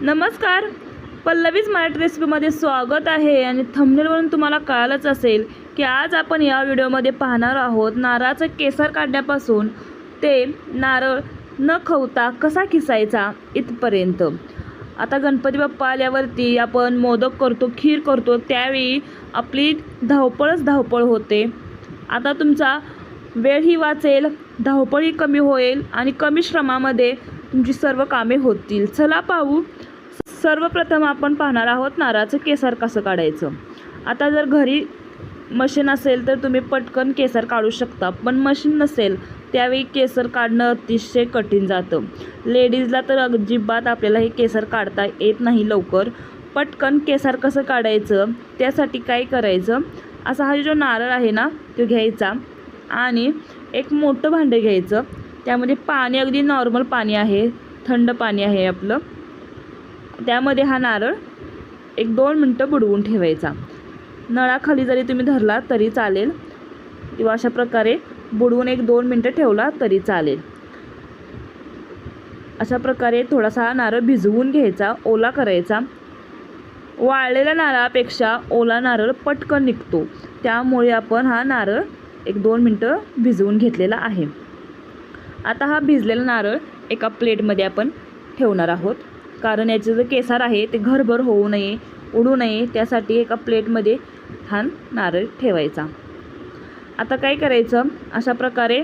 नमस्कार. पल्लवीज मराठी रेसिपीमध्ये स्वागत आहे आणि थंबनेलवरून तुम्हाला कळालंच असेल की आज आपण या व्हिडिओमध्ये पाहणार आहोत नारळाचं केसर काढण्यापासून ते नारळ न खवता कसा किसायचा इथपर्यंत. आता गणपती बाप्पा आल्यावरती आपण मोदक करतो खीर करतो त्यावेळी आपली धावपळच धावपळ होते. आता तुमचा वेळही वाचेल धावपळही कमी होईल आणि कमी श्रमामध्ये तुमची सर्व कामे होतील. चला पाहू. सर्वप्रथम आपण पाहणार आहोत नारळाचं केसर कसं काढायचं. आता जर घरी मशीन असेल तर तुम्ही पटकन केसर काढू शकता पण मशीन नसेल त्यावेळी केसर काढणं अतिशय कठीण जातं. लेडीजला तर अजिबात आपल्याला हे केसर काढता येत नाही लवकर. पटकन केसर कसं काढायचं त्यासाठी काय करायचं? असा हा जो नारळ आहे ना तो घ्यायचा आणि एक मोठं भांडं घ्यायचं. त्यामध्ये पाणी अगदी नॉर्मल पाणी आहे थंड पाणी आहे आपलं. त्यामध्ये हा नारळ एक दोन मिनटं बुडवून ठेवायचा. नळाखाली जरी तुम्ही धरला तरी चालेल. किंवा अशा प्रकारे बुडवून एक दोन मिनटं ठेवला तरी चालेल. अशा प्रकारे थोडासा हा नारळ भिजवून घ्यायचा ओला करायचा. वाळलेल्या नारळापेक्षा ओला नारळ पटकन निघतो. त्यामुळे आपण हा नारळ एक दोन मिनटं भिजवून घेतलेला आहे. आता हा भिजलेला नारळ एका प्लेटमध्ये आपण ठेवणार आहोत. कारण याचे जे केसार आहे ते घरभर होऊ नये उडू नये त्यासाठी एका प्लेटमध्ये हा नारळ ठेवायचा. आता काय करायचं? अशा प्रकारे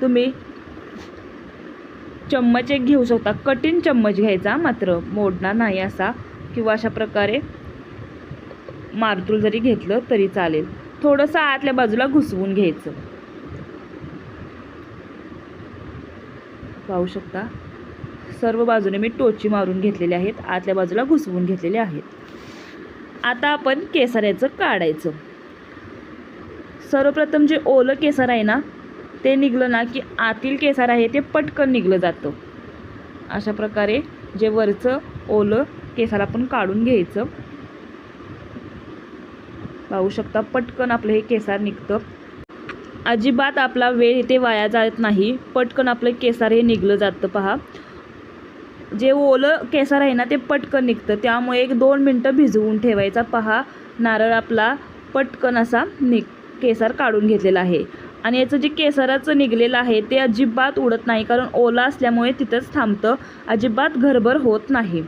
तुम्ही चम्मच एक घेऊ शकता. कठीण चम्मच घ्यायचा मात्र. मोडणार नाही असा किंवा अशा प्रकारे मारतूल जरी घेतलं तरी चालेल. थोडंसं आतल्या बाजूला घुसवून घ्यायचं. पाहू शकता? सर्व बाजूने मी टोची मारून घेतलेले आहेत आतल्या बाजूला घुसवून घेतलेले आहेत. आता आपण केसऱ्याचं काढायचं. सर्वप्रथम जे ओलं केसर आहे ना ते निघलं ना की आतील केसर आहे ते पटकन निघलं जातं. अशा प्रकारे जे वरचं ओलं केसर आपण काढून घ्यायचं. पाहू शकता पटकन आपलं हे केसार निघतं. अजिबात आपला वेळ इथे वाया जात नाही. पटकन आपलं केसार हे निघलं जातं पहा. जे ओलं केसार आहे ना ते पटकन निघतं. त्यामुळे एक दोन मिनटं भिजवून ठेवायचा. पहा नारळ आपला पटकन असा निघ केसार काढून घेतलेला आहे. आणि याचं जे केसराचं निघलेलं आहे ते अजिबात उडत नाही कारण ओला असल्यामुळे तिथंच थांबतं. अजिबात घरभर होत नाही.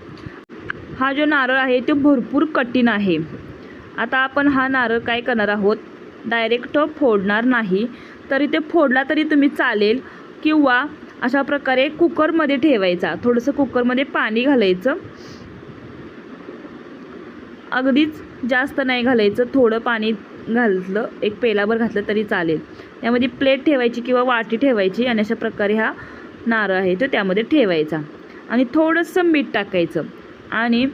हा जो नारळ आहे तो भरपूर कठीण आहे. आता आपण हा नारळ काय करणार आहोत? डायरेक्ट फोडणार नाही. तरी ते फोडला तरी तुम्ही चालेल. किंवा अशा प्रकारे कुकरमध्ये ठेवायचा. थोडंसं कुकरमध्ये पाणी घालायचं. अगदीच जास्त नाही घालायचं. थोडं पाणी घातलं एक पेलाभर घातलं तरी चालेल. त्यामध्ये प्लेट ठेवायची किंवा वाटी ठेवायची आणि अशा प्रकारे हा नारळ आहे तो त्यामध्ये ठेवायचा. आणि थोडंसं मीठ टाकायचं. आणि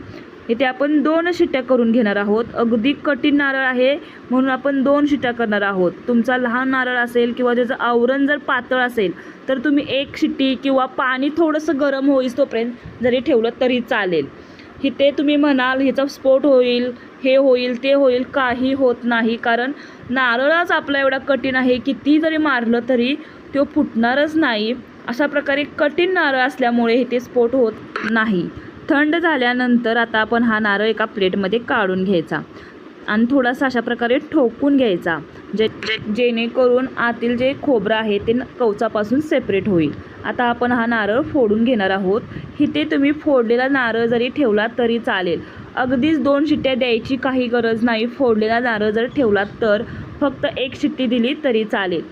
इथे आपण दोन शिट्ट्या करून घेणार आहोत. अगदी कठीण नारळ आहे म्हणून आपण दोन शिट्ट्या करणार आहोत. तुमचा लहान नारळ असेल किंवा त्याचं आवरण जर पातळ असेल तर तुम्ही एक शिट्टी किंवा पाणी थोडंसं गरम होईस तोपर्यंत जरी ठेवलं तरी चालेल. इथे तुम्ही म्हणाल ह्याचा स्फोट होईल हे होईल ते होईल. काही होत नाही कारण नारळच आपला एवढा कठीण आहे किती जरी मारलं तरी तो फुटणारच नाही. अशा प्रकारे कठीण नारळ असल्यामुळे इथे स्फोट होत नाही. थंड झाल्यानंतर आता आपण हा नारळ एका प्लेटमध्ये काढून घ्यायचा. आणि थोडासा अशा प्रकारे ठोकून घ्यायचा जे जेणेकरून आतील जे खोबरं आहे ते कवचापासून सेपरेट होईल. आता आपण हा नारळ फोडून घेणार आहोत. इथे तुम्ही फोडलेला नारळ जरी ठेवला तरी चालेल. अगदीच दोन शिट्ट्या द्यायची काही गरज नाही. फोडलेला नारळ जर ठेवला तर फक्त एक शिट्टी दिली तरी चालेल.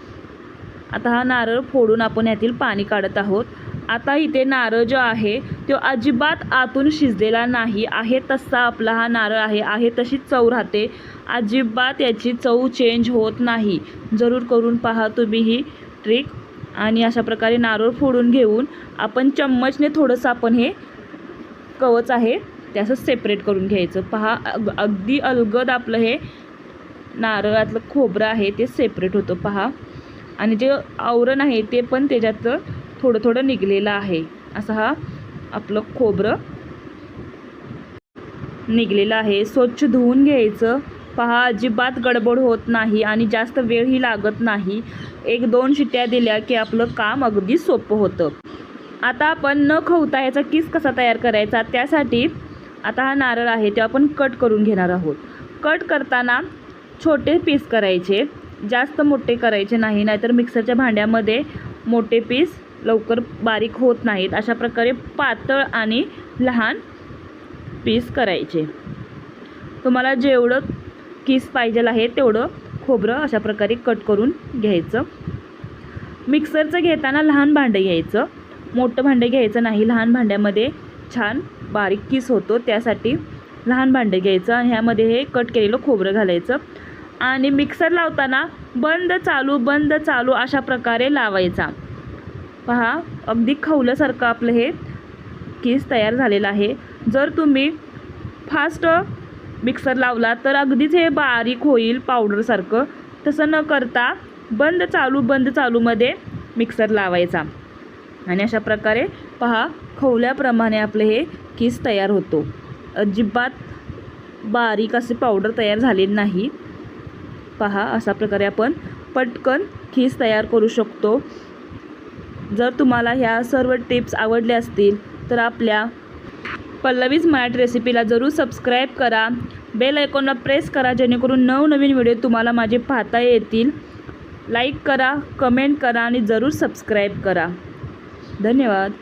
आता हा नारळ फोडून आपण यातील पाणी काढत आहोत. आता इथे नारळ जो आहे तो अजिबात आतून शिजलेला नाही. आहे तसा आपला हा नारळ आहे. आहे तशी चव राहते. अजिबात याची चव चेंज होत नाही. जरूर करून पहा तुम्ही ही ट्रिक आणि अशा प्रकारे नारळ फोडून घेऊन आपण चम्मचने थोडंसं आपण हे कवच आहे ते असं सेपरेट करून घ्यायचं. पहा अग अगदी अलगद आपलं हे नारळातलं खोबरं आहे ते सेपरेट होतं. पहा. आणि जे आवरण आहे ते पण त्याच्यात थोडं थोडं निघलेलं आहे. असं हा आपलं खोबरं निघलेलं आहे. स्वच्छ धुवून घ्यायचं. पहा अजिबात गडबड होत नाही आणि जास्त वेळही लागत नाही. एक दोन शिट्ट्या दिल्या की आपलं काम अगदी सोपं होतं. आता आपण न खवता याचा किस कसा तयार करायचा त्यासाठी आता हा नारळ आहे ते आपण कट करून घेणार आहोत. कट करताना छोटे पीस करायचे. जास्त मोठे करायचे नाही नाहीतर मिक्सरच्या भांड्यामध्ये मोठे पीस लवकर बारीक होत नाहीत. अशा प्रकारे पातळ आणि लहान पीस करायचे. तुम्हाला जेवढं किस पाहिजे आहे तेवढं खोबरं अशा प्रकारे कट करून घ्यायचं. मिक्सरचं घेताना लहान भांडं घ्यायचं. मोठं भांडं घ्यायचं नाही. लहान भांड्यामध्ये छान बारीक किस होतो. त्यासाठी लहान भांडं घ्यायचं आणि ह्यामध्ये हे कट केलेलं खोबरं घालायचं. आणि मिक्सर लावताना बंद चालू बंद चालू अशा प्रकारे लावायचा. पहा अगदी खवल्यासारखं आपलं हे केस तयार झालेलं आहे. जर तुम्ही फास्ट मिक्सर लावला तर अगदीच हे बारीक होईल पावडरसारखं तसं न करता बंद चालू बंद चालूमध्ये मिक्सर लावायचा. आणि अशा प्रकारे पहा खवल्याप्रमाणे आपलं हे केस तयार होतो. अजिबात बारीक असे पावडर तयार झालेली नाही. पहा अशा प्रकारे आपण पटकन खीस तयार करू शकतो. जर तुम्हाला ह्या सर्व टिप्स आवडल्या असतील तर आपल्या पल्लवीज मराठी रेसिपीला जरूर सबस्क्राईब करा. बेल आयकॉनला प्रेस करा जेणेकरून नवनवीन व्हिडिओ तुम्हाला माझे पाहता येतील. लाईक करा कमेंट करा आणि जरूर सबस्क्राईब करा. धन्यवाद.